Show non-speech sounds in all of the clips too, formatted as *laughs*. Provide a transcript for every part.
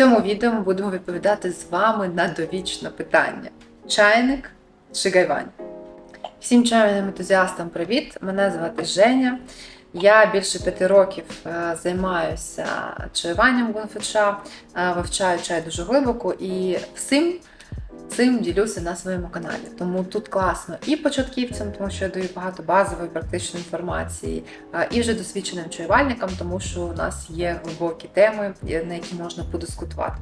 цьому відео ми будемо відповідати з вами на довічне питання: чайник чи гайвань? Всім чайним ентузіастам привіт! Мене звати Женя. Я більше п'яти років е, займаюся чаюванням гунфуча, е, вивчаю чай дуже глибоко і всім цим ділюся на своєму каналі. Тому тут класно і початківцям, тому що я даю багато базової практичної інформації, і вже досвідченим чаювальникам, тому що у нас є глибокі теми, на які можна подискутувати.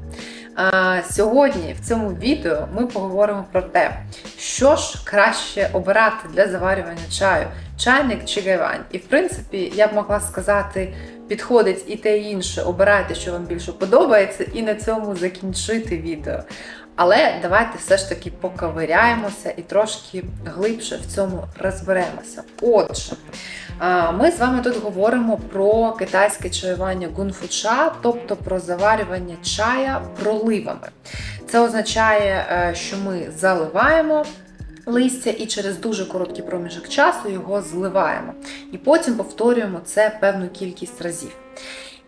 Сьогодні в цьому відео ми поговоримо про те, що ж краще обирати для заварювання чаю, чайник чи гайвань. І в принципі, я б могла сказати. Підходить і те і інше, обирайте, що вам більше подобається, і на цьому закінчити відео. Але давайте все ж таки поковиряємося і трошки глибше в цьому розберемося. Отже, ми з вами тут говоримо про китайське чаювання гунфуча, тобто про заварювання чая проливами. Це означає, е, що ми заливаємо. Листя і через дуже короткий проміжок часу його зливаємо. І потім повторюємо це певну кількість разів.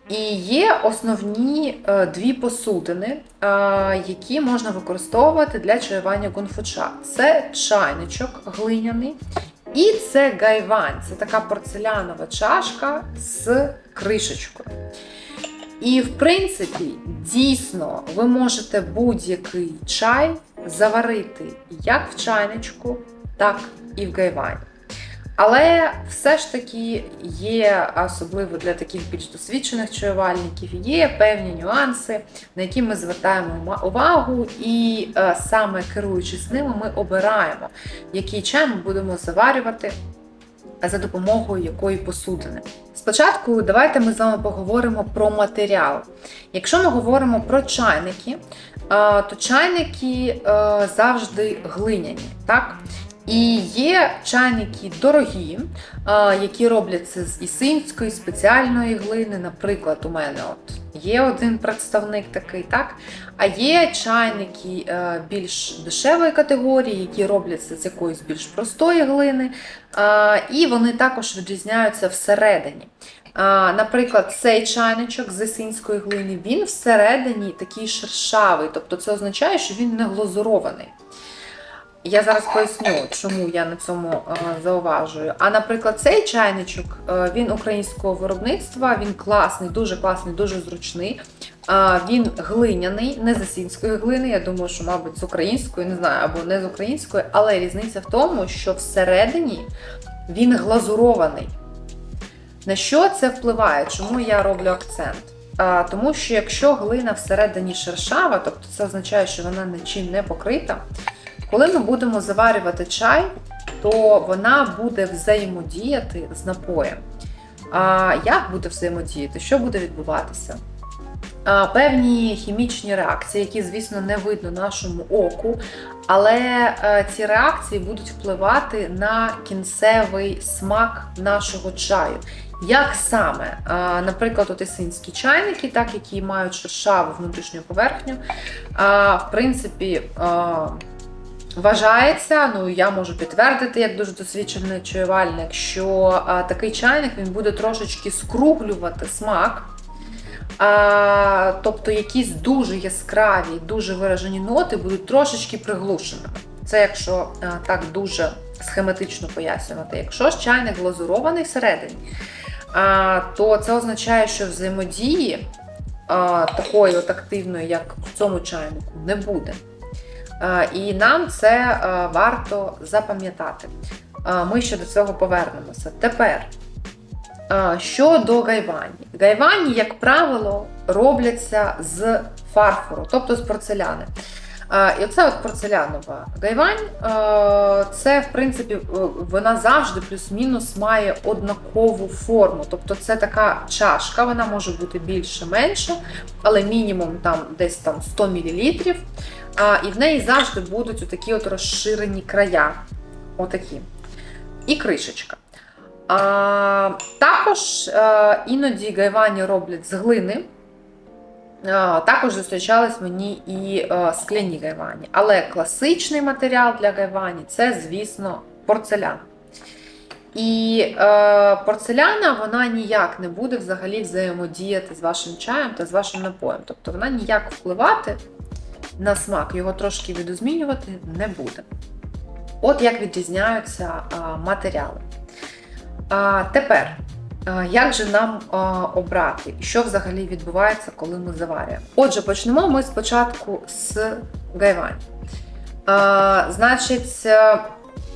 І є основні е, дві посудини, е, які можна використовувати для чаювання гунфуча. Це чайничок глиняний, і це гайвань. Це така порцелянова чашка з кришечкою. І, в принципі, дійсно, ви можете будь-який чай заварити як в чайничку, так і в гайвані. Але все ж таки є, особливо для таких більш досвідчених чаювальників, є певні нюанси, на які ми звертаємо увагу, і е, саме керуючись ними, ми обираємо, який чай ми будемо заварювати. За допомогою якої посудини. Спочатку давайте ми з вами поговоримо про матеріал. Якщо ми говоримо про чайники, то чайники е, завжди глиняні. так? І є чайники дорогі, які робляться з ісинської спеціальної глини. Наприклад, у мене от є один представник такий, так? А є чайники е, більш дешевої категорії, які робляться з якоїсь більш простої глини. І вони також відрізняються всередині. Наприклад, цей чайничок з ісинської глини, він всередині такий шершавий, тобто це означає, що він не глазурований. Я зараз поясню, чому я на цьому е, зауважую. А наприклад, цей чайничок е, він українського виробництва, він класний, дуже класний, дуже зручний. Він глиняний, не з асінської глини. Я думаю, що, мабуть, з української, не знаю, або не з української, але різниця в тому, що всередині він глазурований. На що це впливає? Чому я роблю акцент? Тому що якщо глина всередині шершава, тобто це означає, що вона нічим не покрита. Коли ми будемо заварювати чай, то вона буде взаємодіяти з напоєм. А як буде взаємодіяти? Що буде відбуватися? А, Певні хімічні реакції, які, звісно, не видно нашому оку, але е, ці реакції будуть впливати на кінцевий смак нашого чаю. Як саме, наприклад, отисинські чайники, так, які мають шершаву внутрішню поверхню, в принципі, Вважається, ну я можу підтвердити, як дуже досвідчений чаювальник, що такий чайник він буде трошечки скруглювати смак. А, Тобто якісь дуже яскраві, дуже виражені ноти будуть трошечки приглушеними. Це якщо а, так дуже схематично пояснювати. Якщо ж чайник глазурований всередині, то це означає, що взаємодії такої от активної, як в цьому чайнику, не буде. І нам це варто запам'ятати. Ми ще до цього повернемося. Тепер, щодо гайвані. Гайвані, як правило, робляться з фарфору, тобто з порцеляни. І оце от порцелянова гайвань, це, в принципі, вона завжди плюс-мінус має однакову форму. Тобто це така чашка, вона може бути більше менше, але мінімум там десь там 100 мл. І в неї завжди будуть отакі от розширені края. Отакі. І кришечка. А, Також а, іноді гайвані роблять з глини. Також зустрічались мені і скляні гайвані. Але класичний матеріал для гайвані це, звісно, порцелян. І е, порцеляна вона ніяк не буде взагалі взаємодіяти з вашим чаєм та з вашим напоєм. Тобто вона ніяк впливати на смак, його трошки відозмінювати не буде. От як відрізняються а, матеріали. А, тепер, як же нам а, обрати, і що взагалі відбувається, коли ми заварюємо? Отже, почнемо ми спочатку з гайвань. А, значить, е,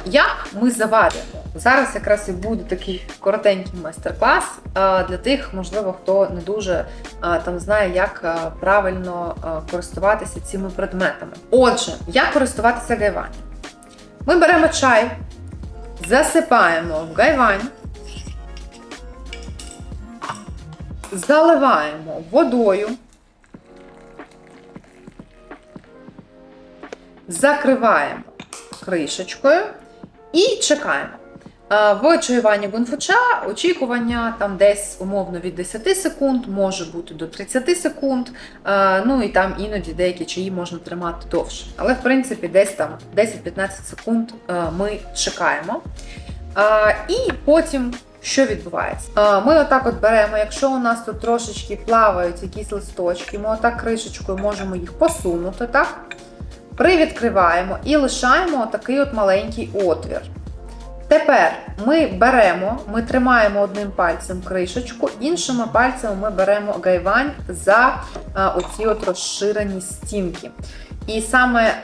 як ми заварюємо? Зараз якраз і буде такий коротенький майстер-клас для тих, можливо, хто не дуже там знає, як правильно користуватися цими предметами. Отже, як користуватися гайвань? Ми беремо чай, засипаємо в гайвань, заливаємо водою, закриваємо кришечкою і чекаємо. В чаюванні гунфуча очікування там десь умовно від 10 секунд, може бути до 30 секунд. Ну і там іноді деякі чаї можна тримати довше. Але в принципі десь там 10-15 секунд ми чекаємо. І потім. Що відбувається? Ми отак от беремо, якщо у нас тут трошечки плавають якісь листочки, ми отак кришечкою можемо їх посунути, так? Привідкриваємо і лишаємо такий от маленький отвір. Тепер ми беремо, ми тримаємо одним пальцем кришечку, іншими пальцями ми беремо гайвань за оці от розширені стінки. І саме е,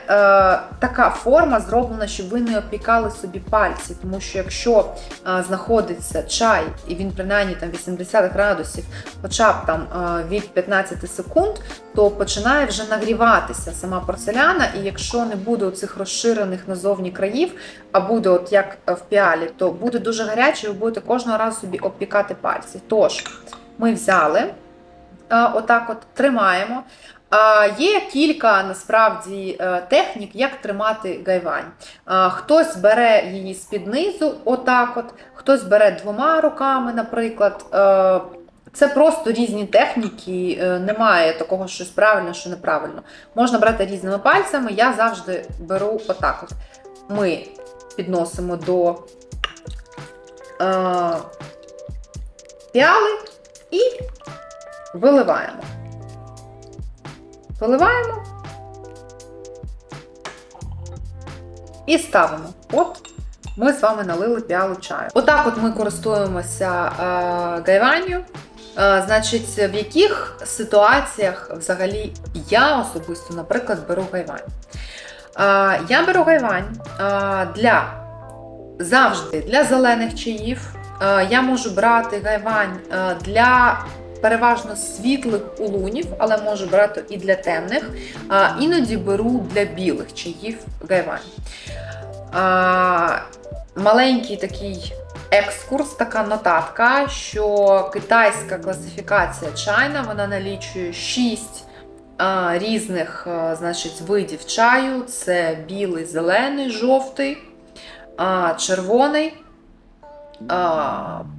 така форма зроблена, щоб ви не опікали собі пальці, тому що якщо е, знаходиться чай, і він принаймні там 80 градусів, хоча б там е, від 15 секунд, то починає вже нагріватися сама порцеляна, і якщо не буде оцих розширених назовні країв, а буде от як в піалі, то буде дуже гаряче, і ви будете кожного разу собі обпікати пальці. Тож, ми взяли, е, отак от тримаємо. Є кілька насправді е, технік, як тримати гайвань. Хтось бере її з-під низу, отак от, хтось бере двома руками, наприклад. Е, Це просто різні техніки, е, немає такого, щось правильно, що неправильно. Можна брати різними пальцями. Я завжди беру отак. от. Ми підносимо до е, піали і виливаємо. Виливаємо і ставимо. От ми з вами налили піалу чаю. Отак от ми користуємося е, гайванню. Е, значить, в яких ситуаціях взагалі я особисто, наприклад, беру гайвань? Е, я беру гайвань для завжди для зелених чаїв. Я можу брати гайвань для переважно світлих улунів, але можу брати і для темних. А, Іноді беру для білих чаїв гайвань. Маленький такий екскурс, така нотатка, що китайська класифікація чайна вона налічує 6 а, різних а, значить, видів чаю: це білий, зелений, жовтий, а, червоний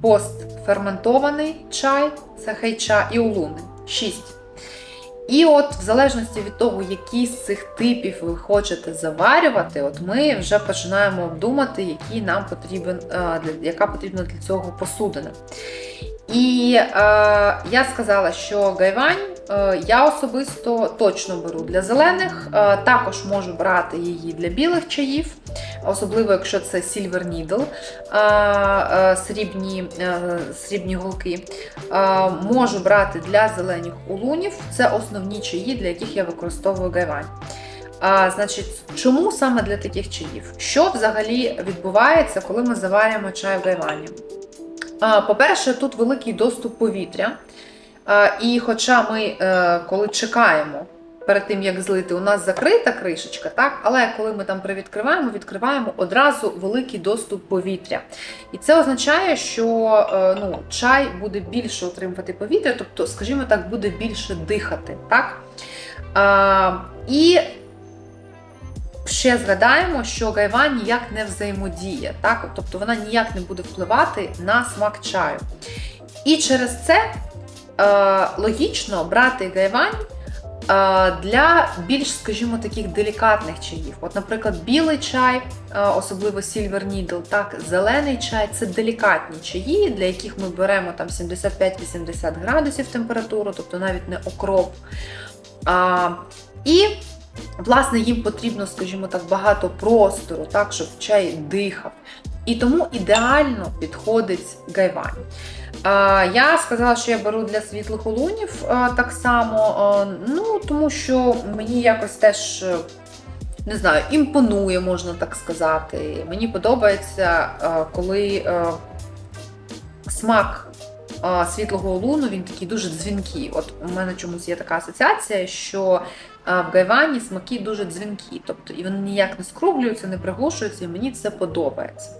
постферментований чай, це хейча і улуни. 6. І от, в залежності від того, які з цих типів ви хочете заварювати, от ми вже починаємо обдумати, який нам потрібен, яка потрібна для цього посудина. І е, я сказала, що гайвань е, я особисто точно беру для зелених, е, також можу брати її для білих чаїв, особливо якщо це Silver Needle, е, е, срібні, е, срібні голки. Е, можу брати для зелених улунів. Це основні чаї, для яких я використовую гайвань. А, Значить, чому саме для таких чаїв? Що взагалі відбувається, коли ми заварюємо чай в гайвані? По-перше, тут великий доступ повітря. І хоча ми, е, коли чекаємо перед тим, як злити, у нас закрита кришечка, так? але коли ми там привідкриваємо, відкриваємо одразу великий доступ повітря. І це означає, що е, ну, чай буде більше отримувати повітря, тобто, скажімо так, буде більше дихати. так? І ще згадаємо, що гайва ніяк не взаємодіє, так? тобто вона ніяк не буде впливати на смак чаю. І через це е, логічно брати гайвань А, Для більш, скажімо, таких делікатних чаїв, от, наприклад, білий чай, а, особливо Silver Needle, так, зелений чай це делікатні чаї, для яких ми беремо там 75-80 градусів температуру, тобто навіть не окроп. А, І, власне, їм потрібно, скажімо так, багато простору, так, щоб чай дихав. І тому ідеально підходить гайвань. Я сказала, що я беру для світлих улунів так само, ну тому що мені якось теж е, не знаю, імпонує, можна так сказати. Мені подобається, коли смак світлого улуну він такий дуже дзвінкий. От у мене чомусь є така асоціація, що в гайвані смаки дуже дзвінкі, тобто і вони ніяк не скруглюються, не приглушуються, і мені це подобається.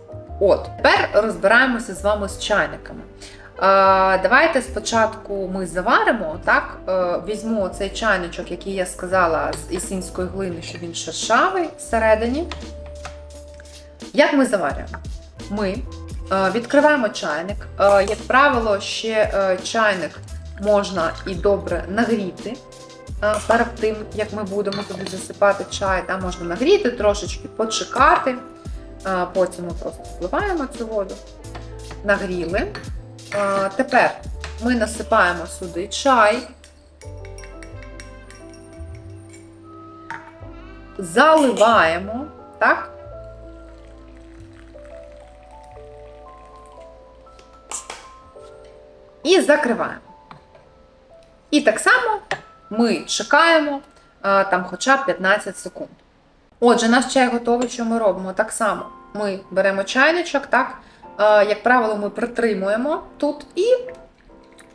От, тепер розбираємося з вами з чайниками. Е, Давайте спочатку ми заваримо, так? Е, Візьму цей чайничок, який я сказала з ісінської глини, що він шершавий всередині. Як ми заварюємо? Ми е, відкриваємо чайник. Як правило, ще чайник можна і добре нагріти. Перед тим, як ми будемо туди засипати чай, там можна нагріти, трошечки почекати. Потім ми просто впливаємо цю воду. Нагріли. Тепер ми насипаємо сюди чай, заливаємо, так? І закриваємо. І так само ми чекаємо там хоча б 15 секунд. Отже, наш чай готовий, що ми робимо? Так само ми беремо чайничок, так? Е, Як правило, ми притримуємо тут і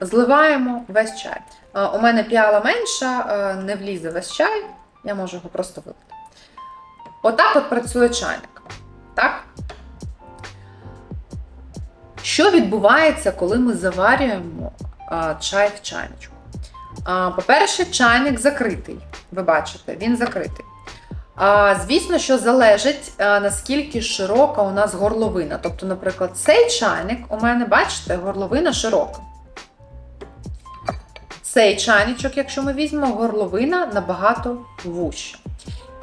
зливаємо весь чай. Е, У мене піала менша, е, не влізе весь чай, я можу його просто вилити. Отак от працює чайник. Так? Що відбувається, коли ми заварюємо чай в чайничку? По-перше, чайник закритий. Ви бачите, він закритий. Звісно, що залежить, наскільки широка у нас горловина. Тобто, наприклад, цей чайник у мене, бачите, горловина широка. Цей чайничок, якщо ми візьмемо, горловина набагато вуща.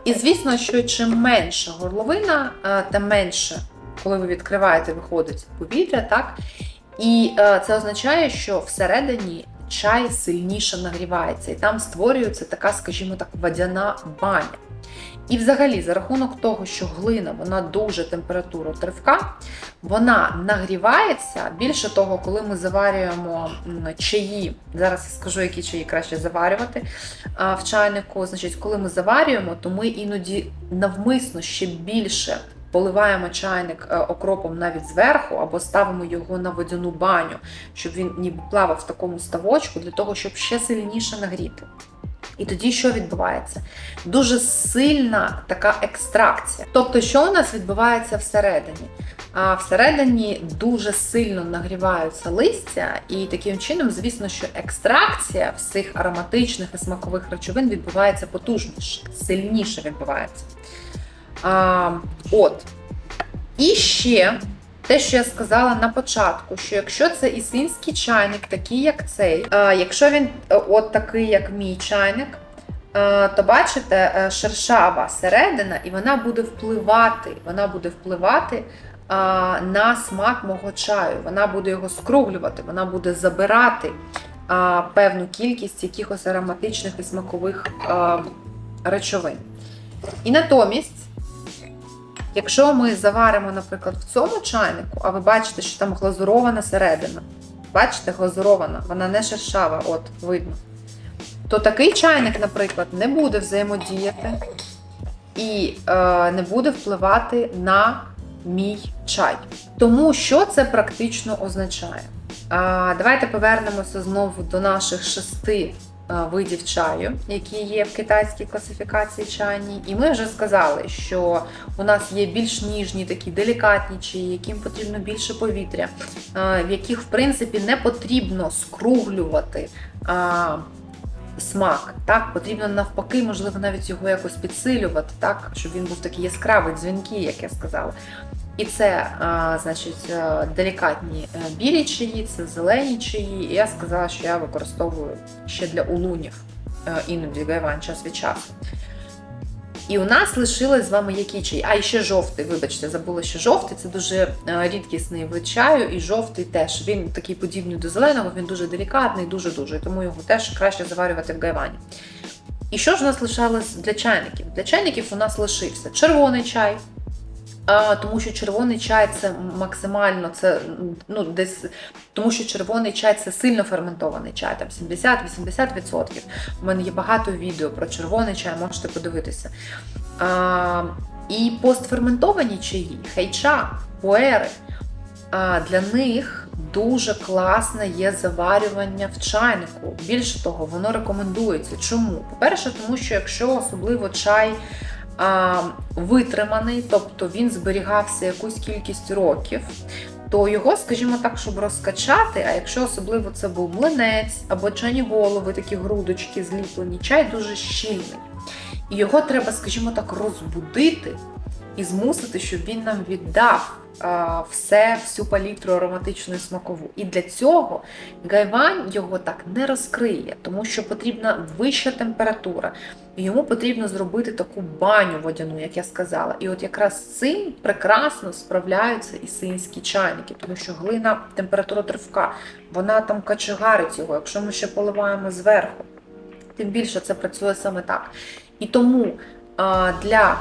І звісно, що чим менша горловина, тим менше, коли ви відкриваєте, виходить повітря, так? І це означає, що всередині чай сильніше нагрівається, і там створюється така, скажімо так, водяна баня. І взагалі, за рахунок того, що глина вона дуже температура тривка, вона нагрівається. Більше того, коли ми заварюємо чаї, зараз я скажу, які чаї краще заварювати в чайнику. Значить, коли ми заварюємо, то ми іноді навмисно ще більше поливаємо чайник е, окропом навіть зверху, або ставимо його на водяну баню, щоб він ніби плавав в такому ставочку, для того, щоб ще сильніше нагріти. І тоді що відбувається? Дуже сильна така екстракція. Тобто, що у нас відбувається всередині? А всередині дуже сильно нагріваються листя, і таким чином, звісно, що екстракція всіх ароматичних і смакових речовин відбувається потужніше, сильніше відбувається. А, От. І ще те, що я сказала на початку, що якщо це ісинський чайник, такий як цей, якщо він е, от такий, як мій чайник, е, то бачите, е, шершава середина, і вона буде впливати, вона буде впливати на смак мого чаю. Вона буде його скруглювати, вона буде забирати певну кількість якихось ароматичних і смакових речовин. І натомість. Якщо ми заваримо, наприклад, в цьому чайнику, а ви бачите, що там глазурована середина, бачите, глазурована, вона не шершава, от видно, то такий чайник, наприклад, не буде взаємодіяти і е, не буде впливати на мій чай. Тому що це практично означає? Давайте повернемося знову до наших шести видів чаю, які є в китайській класифікації чайній. І ми вже сказали, що у нас є більш ніжні, такі делікатні чаї, яким потрібно більше повітря, е, в яких, в принципі, не потрібно скруглювати. Смак, так, потрібно навпаки, можливо, навіть його якось підсилювати, так, щоб він був такий яскравий, дзвінкий, як я сказала. І це, а, значить, е, делікатні е, білі чаї, це зелені чаї. І я сказала, що я використовую ще для улунів. е, іноді гайвань час від часу. І у нас лишилось з вами який чай? А, і ще жовтий, вибачте, забула, що жовтий це дуже рідкісний вид чаю, і жовтий теж. Він такий подібний до зеленого, він дуже делікатний, дуже-дуже, тому його теж краще заварювати в гайвані. І що ж у нас лишалось для чайників? Для чайників у нас лишився червоний чай, тому що червоний чай це максимально це ну десь тому, що червоний чай це сильно ферментований чай, там 70-80%. У мене є багато відео про червоний чай, можете подивитися. А, і постферментовані чаї, хейча, пуери. А, для них дуже класне є заварювання в чайнику. Більше того, воно рекомендується. Чому? По-перше, тому що якщо особливо чай витриманий, тобто він зберігався якусь кількість років, то його, скажімо так, щоб розкачати, а якщо особливо це був млинець або чайні голови, такі грудочки зліплені, чай дуже щільний. І його треба, скажімо так, розбудити і змусити, щоб він нам віддав все, всю палітру ароматичну і смакову. І для цього гайвань його так не розкриє, тому що потрібна вища температура. Йому потрібно зробити таку баню водяну, як я сказала. І от якраз з цим прекрасно справляються і синські чайники, тому що глина температура тривка, вона там качегарить його, якщо ми ще поливаємо зверху. Тим більше це працює саме так. І тому для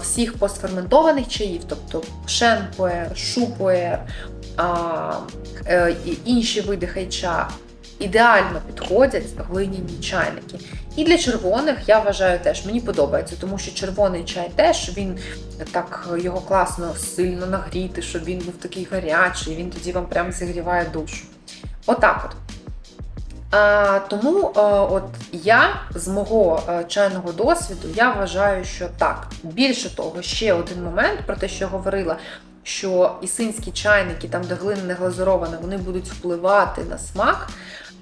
всіх постферментованих чаїв, тобто пшенпуер, шупуер, е, і інші види хайча, ідеально підходять глиняні чайники. І для червоних я вважаю теж мені подобається, тому що червоний чай теж він так його класно сильно нагріти, щоб він був такий гарячий, він тоді вам прям зігріває душу. Отак от. А, Тому а, от я з мого а, чайного досвіду я вважаю, що так. Більше того, ще один момент про те, що я говорила, що ісинські чайники, там де глина не глазурована, вони будуть впливати на смак.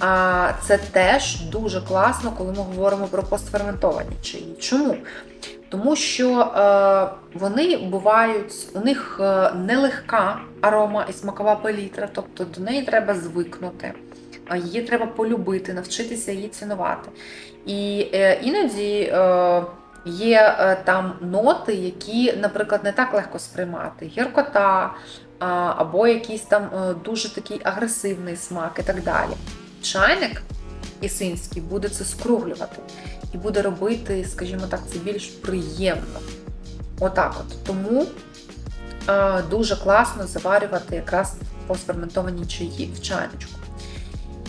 А це теж дуже класно, коли ми говоримо про постферментовані чаї. Чому? Тому що е, вони бувають, у них е, нелегка арома і смакова палітра, тобто до неї треба звикнути, її треба полюбити, навчитися її цінувати. І е, іноді е, є е, там ноти, які, наприклад, не так легко сприймати: гіркота, або якийсь там дуже такий агресивний смак і так далі чайник ісинський буде це скруглювати і буде робити, скажімо так, це більш приємно. Отак от. Тому дуже класно заварювати якраз посферментовані чаї в чайничку.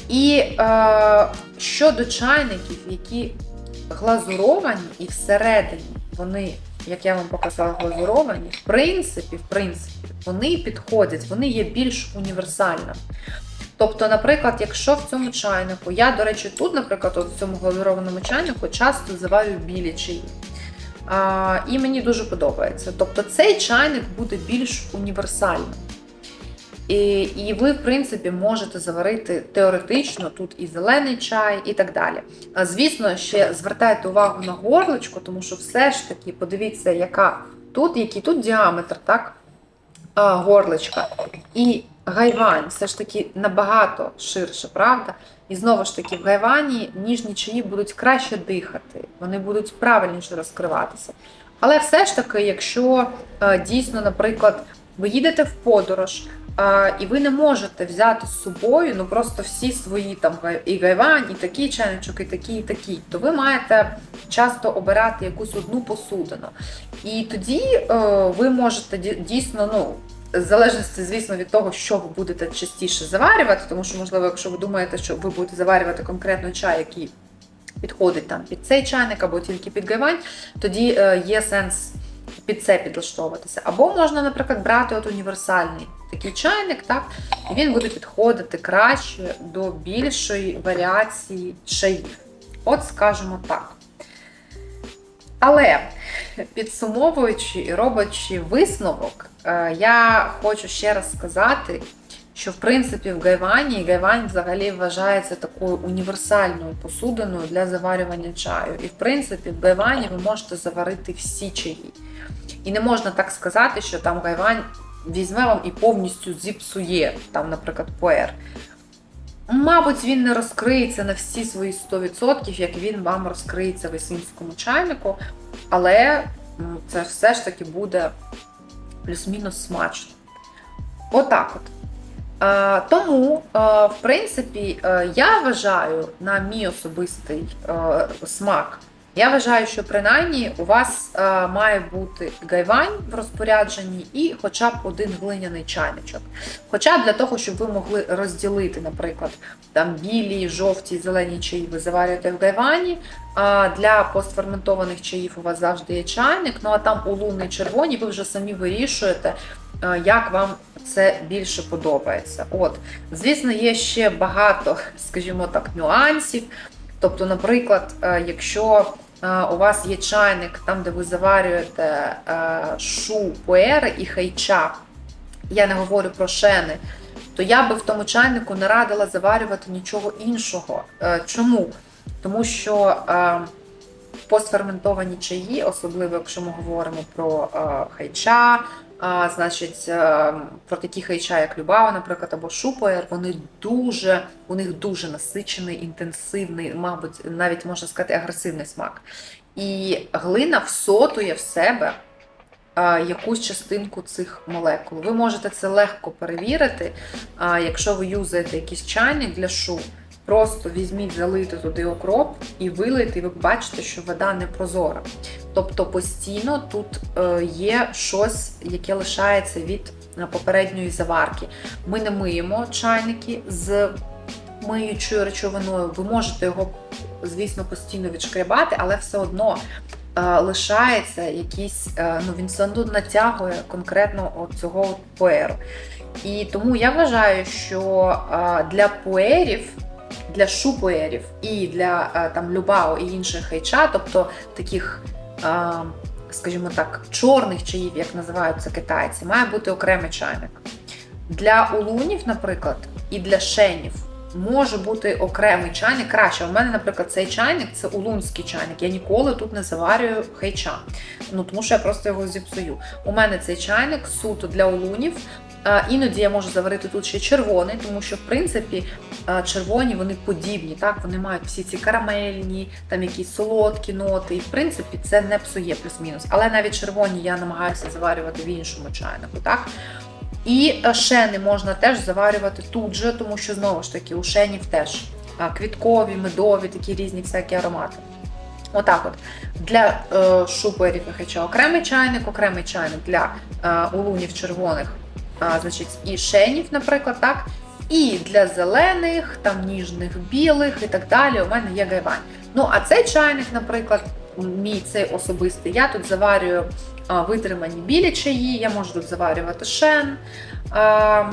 І е, щодо чайників, які глазуровані і всередині вони, як я вам показала, глазуровані, в принципі, в принципі, вони підходять, вони є більш універсальними. Тобто, наприклад, якщо в цьому чайнику, я, до речі, тут, наприклад, от в цьому глазурованому чайнику часто заварю білі чаї. А, І мені дуже подобається. Тобто цей чайник буде більш універсальним. І і ви, в принципі, можете заварити теоретично тут і зелений чай, і так далі. Звісно, ще звертайте увагу на горлочку, тому що все ж таки, подивіться, яка тут, який тут діаметр, так? Горличка. І гайвань все ж таки набагато ширше, правда? І знову ж таки, в гайвані ніжні чаї будуть краще дихати, вони будуть правильніше розкриватися. Але все ж таки, якщо е, дійсно, наприклад, ви їдете в подорож, е, і ви не можете взяти з собою ну просто всі свої там і гайвань, і такий чайничок, і такий, і такий, то ви маєте часто обирати якусь одну посудину. І тоді е, ви можете дійсно, ну в залежності, звісно, від того, що ви будете частіше заварювати, тому що, можливо, якщо ви думаєте, що ви будете заварювати конкретно чай, який підходить там під цей чайник або тільки під гайвань, тоді е, є сенс під це підлаштовуватися. Або можна, наприклад, брати от універсальний такий чайник, так, і він буде підходити краще до більшої варіації чаїв. От скажімо так. Але підсумовуючи і робочи висновок, е, я хочу ще раз сказати, що в принципі в гайвані гайвань взагалі вважається такою універсальною посудиною для заварювання чаю. І в принципі в гайвані ви можете заварити всі чаї. І не можна так сказати, що там гайвань візьме вам і повністю зіпсує, там, наприклад, пуер. Мабуть, він не розкриється на всі свої 100%, як він вам розкриється в есінському чайнику, але це все ж таки буде плюс-мінус смачно. Отак от. Е, тому, е, в принципі, е, я вважаю на мій особистий смак. Я вважаю, що принаймні у вас е, має бути гайвань в розпорядженні і хоча б один глиняний чайничок. Хоча для того, щоб ви могли розділити, наприклад, там білі, жовті, зелені чаї ви заварюєте в гайвані. А для постферментованих чаїв у вас завжди є чайник. Ну а там улунний червоні, ви вже самі вирішуєте, як вам це більше подобається. От, звісно, є ще багато, *laughs* скажімо так, нюансів. Тобто, наприклад, е, якщо е, у вас є чайник, там, де ви заварюєте е, шу, пуери і хайча, я не говорю про шени, то я би в тому чайнику не радила заварювати нічого іншого. Чому? Тому що постферментовані чаї, особливо якщо ми говоримо про хайча, а, значить, е, про такі хайча, як Любава, наприклад, або Шупоєр, вони дуже, у них дуже насичений, інтенсивний, мабуть, навіть можна сказати, агресивний смак. І глина всотує в себе а, якусь частинку цих молекул. Ви можете це легко перевірити, а, якщо ви юзаєте якийсь чайник для шу. Просто візьміть, залийте туди окроп і вилийте, і ви бачите, що вода не прозора. Тобто постійно тут е, є щось, яке лишається від е, попередньої заварки. Ми не миємо чайники з миючою речовиною. Ви можете його, звісно, постійно відшкрябати, але все одно е, лишається якийсь, ну він все одно натягує конкретно цього пуеру. І тому я вважаю, що для пуерів. Для шупуерів і для е, там любао і інших хайча, тобто таких, е, скажімо так, чорних чаїв, як називаються китайці, має бути окремий чайник. Для улунів, наприклад, і для шенів може бути окремий чайник. Краще. У мене, наприклад, цей чайник це улунський чайник. Я ніколи тут не заварюю хайча. Ну тому що я просто його зіпсую. У мене цей чайник суто для улунів. А, Іноді я можу заварити тут ще червоний, тому що в принципі червоні вони подібні, так вони мають всі ці карамельні, там якісь солодкі ноти, і в принципі це не псує плюс-мінус. Але навіть червоні я намагаюся заварювати в іншому чайнику. так. І е, шени можна теж заварювати тут же, тому що знову ж таки у шенів теж квіткові, медові, такі різні всякі аромати. Отак от. Для е, шуперів хача окремий чайник, окремий чайник для е, улунів червоних, а, значить, і шенів, наприклад, так. І для зелених, там ніжних білих і так далі. У мене є гайвань. Ну, а цей чайник, наприклад, мій цей особистий, я тут заварюю а, витримані білі чаї, я можу тут заварювати шен. А,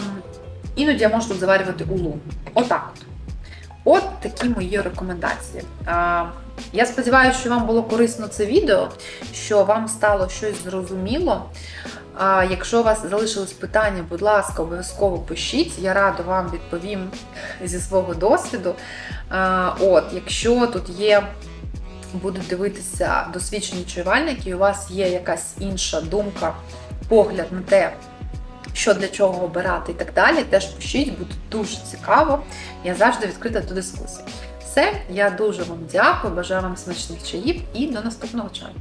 іноді я можу тут заварювати улун. Отак от. От такі мої рекомендації. А, я сподіваюся, що вам було корисно це відео, що вам стало щось зрозуміло. А якщо у вас залишились питання, будь ласка, обов'язково пишіть. Я радо вам відповім зі свого досвіду. От, якщо тут є, будуть дивитися досвідчені чаювальники, і у вас є якась інша думка, погляд на те, що для чого обирати і так далі, теж пишіть, буде дуже цікаво. Я завжди відкрита до дискусії. Все, я дуже вам дякую, бажаю вам смачних чаїв і до наступного чаю.